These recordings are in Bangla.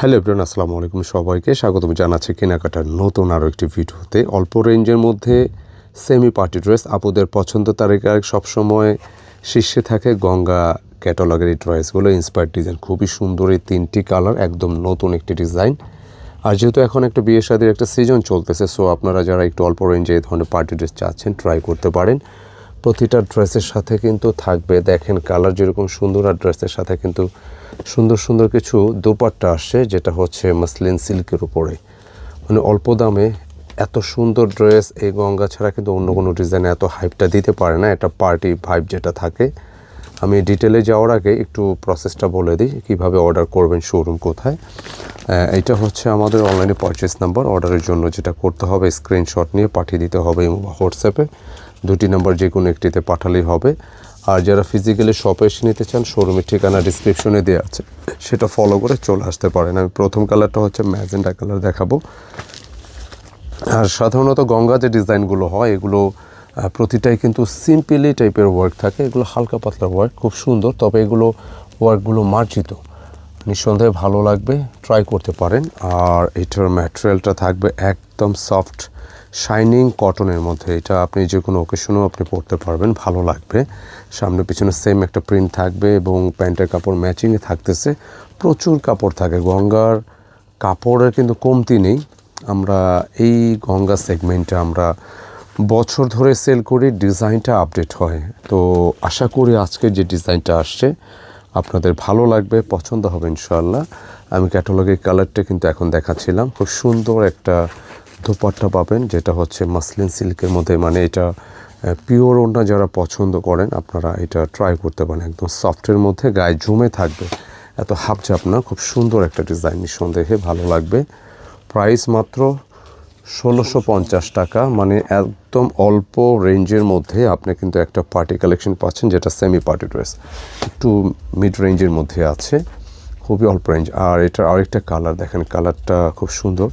হ্যালো এভরিওয়ান, আসসালামু আলাইকুম সবাইকে। স্বাগতম জানাচ্ছি কেনাকাটার নতুন আরও একটি ভিডিওতে। অল্প রেঞ্জের মধ্যে সেমি পার্টি ড্রেস আপুদের পছন্দ তালিকার সবসময় শীর্ষে থাকে গঙ্গা ক্যাটালগের এই ড্রেসগুলো ইন্সপায়ার ডিজাইন খুবই সুন্দর এই তিনটি কালার একদম নতুন একটি ডিজাইন আর যেহেতু এখন একটা বিয়ে শাদির একটা সিজন চলতেছে সো আপনারা যারা একটু অল্প রেঞ্জে এই ধরনের পার্টি ড্রেস চাচ্ছেন ট্রাই করতে পারেন। প্রতিটা ড্রেসের সাথে কিন্তু থাকবে। দেখেন কালার যেরকম সুন্দর আর ড্রেসের সাথে কিন্তু সুন্দর সুন্দর কিছু দোপাট্টা আসে যেটা হচ্ছে মাসলিন সিল্কের উপরে। মানে অল্প দামে এত সুন্দর ড্রেস এই গঙ্গা ছাড়া কিন্তু অন্য কোনো ডিজাইনে এত হাইপটা দিতে পারে না। এটা পার্টি ভাইব যেটা থাকে। আমি ডিটেলে যাওয়ার আগে একটু প্রসেসটা বলে দিই, কীভাবে অর্ডার করবেন শোরুম কোথায়। এটা হচ্ছে আমাদের অনলাইনে পারচেস নাম্বার অর্ডারের জন্য যেটা করতে হবে স্ক্রিনশট নিয়ে পাঠিয়ে দিতে হবে হোয়াটসঅ্যাপে। দুটি নাম্বার যে কোনো একটিতে পাঠালেই হবে। আর যারা ফিজিক্যালি শপে এসে নিতে চান শোরুমের ঠিকানা ডিসক্রিপশনে দেওয়া আছে। সেটা ফলো করে চলে আসতে পারেন। আমি প্রথম কালারটা হচ্ছে ম্যাজেন্ডা কালার দেখাবো। আর সাধারণত গঙ্গা যে ডিজাইনগুলো হয়, এগুলো প্রতিটাই কিন্তু সিম্পলি টাইপের ওয়ার্ক থাকে। এগুলো হালকা পাতলা ওয়ার্ক খুব সুন্দর। তবে এগুলো ওয়ার্কগুলো মার্জিত। নিঃসন্দেহে ভালো লাগবে ট্রাই করতে পারেন। আর এটার ম্যাটেরিয়ালটা থাকবে একদম সফট শাইনিং কটনের মধ্যে, এটা আপনি যে কোনো ওকেশনেও আপনি পরতে পারবেন, ভালো লাগবে। সামনে পিছনে সেম একটা প্রিন্ট থাকবে এবং প্যান্টের কাপড় ম্যাচিংয়ে থাকতেছে। প্রচুর কাপড় থাকে। গঙ্গার কাপড়ের কিন্তু কমতি নেই। আমরা এই গঙ্গা সেগমেন্টে আমরা বছর ধরে সেল করি ডিজাইনটা আপডেট হয়। তো আশা করি আজকে যে ডিজাইনটা আসছে, আপনাদের ভালো লাগবে, পছন্দ হবে ইনশাল্লাহ আমি ক্যাটালগের কালারটা কিন্তু এখন দেখাচ্ছিলাম। খুব সুন্দর একটা দোপাট্টা পাবেন, যেটা হচ্ছে মাসলিন সিল্কের মধ্যে। মানে এটা পিওর ওড়না যারা পছন্দ করেন, আপনারা এটা ট্রাই করতে পারেন। একদম সফটের মধ্যে, গায়ে জমে থাকবে। এত হাফঝাপ না, খুব সুন্দর একটা ডিজাইন নিঃসন্দেহে, ভালো লাগবে। প্রাইস মাত্র ষোলোশো পঞ্চাশ টাকা মানে একদম অল্প রেঞ্জের মধ্যে আপনি কিন্তু একটা পার্টি কালেকশন পাচ্ছেন, যেটা সেমি পার্টি ড্রেস একটু মিড রেঞ্জের মধ্যে আছে, খুবই অল্প রেঞ্জ আর এটার আরেকটা কালার দেখেন কালারটা খুব সুন্দর।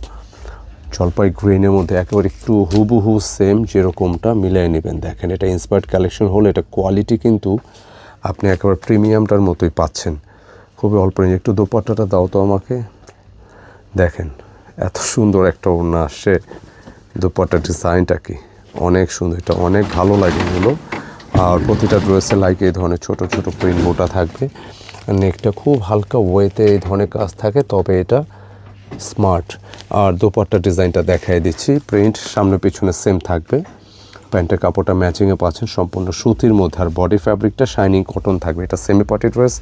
জলপাই গ্রিনের মধ্যে একেবারে একটু হুবহু সেম যেরকমটা মিলিয়ে নেবেন। দেখেন, এটা ইন্সপায়ার্ড কালেকশন হলে, এটা কোয়ালিটি কিন্তু আপনি একেবারে প্রিমিয়ামটার মতোই পাচ্ছেন। খুবই অল্প রেঞ্জ একটু দোপাট্টাটা দাও তো আমাকে। দেখেন, এত সুন্দর একটা ওড়না আসছে দোপাট্টার ডিজাইনটা কি। অনেক সুন্দর, এটা অনেক ভালো লাগে এগুলো। আর প্রতিটা ড্রেসে লাইক এই ধরনের ছোট ছোট প্রিন্ট মোটা থাকবে। নেকটা খুব হালকা ওয়েতে এই ধরনের কাজ থাকে, তবে এটা স্মার্ট। আর দোপাট্টা ডিজাইনটা দেখাই দিচ্ছি। প্রিন্ট সামনে পিছনে সেম থাকবে। প্যান্টের কাপড়টা ম্যাচিংয়ে পাচ্ছেন। সম্পূর্ণ সুতির মধ্যে। আর বডি ফ্যাব্রিকটা শাইনিং কটন থাকবে। এটা সেমি পার্টি ড্রেস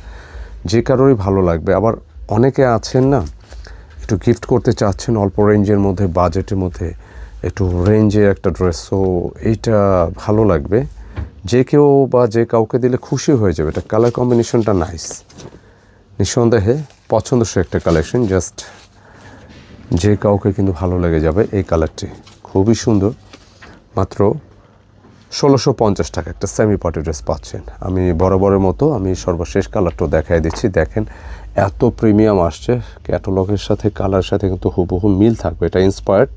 যে কারোরই ভালো লাগবে। আবার অনেকে আছেন না, একটু গিফট করতে চাচ্ছেন অল্প রেঞ্জের মধ্যে বাজেটের মধ্যে, একটু রেঞ্জের একটা ড্রেস সো এইটা ভালো লাগবে। যে কেউ বা যে কাউকে দিলে খুশি হয়ে যাবে। এটা কালার কম্বিনেশনটা নাইস নিঃসন্দেহে পছন্দসই একটা কালেকশন জাস্ট যে কাউকে কিন্তু ভালো লেগে যাবে এই কালারটি। খুবই সুন্দর। মাত্র ষোলোশো পঞ্চাশ টাকা একটা সেমি পার্টি ড্রেস পাচ্ছেন। আমি বরাবরের মতো আমি সর্বশেষ কালারটাও দেখাই দিচ্ছি। দেখেন, এত প্রিমিয়াম আসছে। ক্যাটালগের সাথে কালার সাথে কিন্তু হুবহু মিল থাকবে। এটা ইন্সপায়ার্ড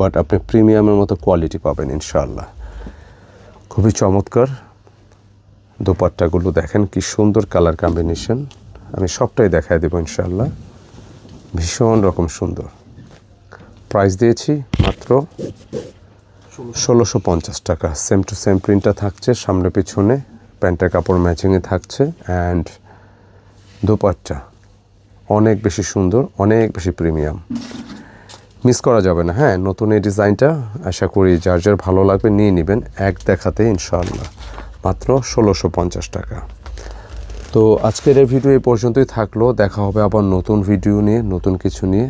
বাট আপনি প্রিমিয়ামের মতো কোয়ালিটি পাবেন ইনশাল্লাহ খুবই চমৎকার। দোপাট্টাগুলো দেখেন কি সুন্দর কালার কম্বিনেশন আমি সবটাই দেখাই দেবো ইনশাআল্লাহ। ভীষণ রকম সুন্দর। প্রাইস দিয়েছি মাত্র ষোলোশো পঞ্চাশ টাকা। সেম টু সেম প্রিন্টটা থাকছে, সামনে পিছনে প্যান্টের কাপড় ম্যাচিংয়ে থাকছে অ্যান্ড দোপাট্টা। অনেক বেশি সুন্দর, অনেক বেশি প্রিমিয়াম মিস করা যাবে না হ্যাঁ নতুন এই ডিজাইনটা আশা করি যার যার ভালো লাগবে নিয়ে নেবেন। এক দেখাতে ইনশাআল্লাহ। মাত্র ষোলোশো পঞ্চাশ টাকা। তো আজকের এই ভিডিও এই পর্যন্তই থাকল। দেখা হবে আবার নতুন ভিডিও নিয়ে, নতুন কিছু নিয়ে।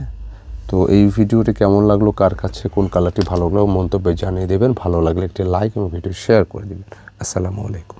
তো এই ভিডিওটি কেমন লাগল, কার কাছে, কোন কালারটি ভালো লাগল, মন্তব্যে জানিয়ে দেবেন। ভালো লাগলে একটি লাইক এবং ভিডিও শেয়ার করে দেবেন। আসসালামু আলাইকুম।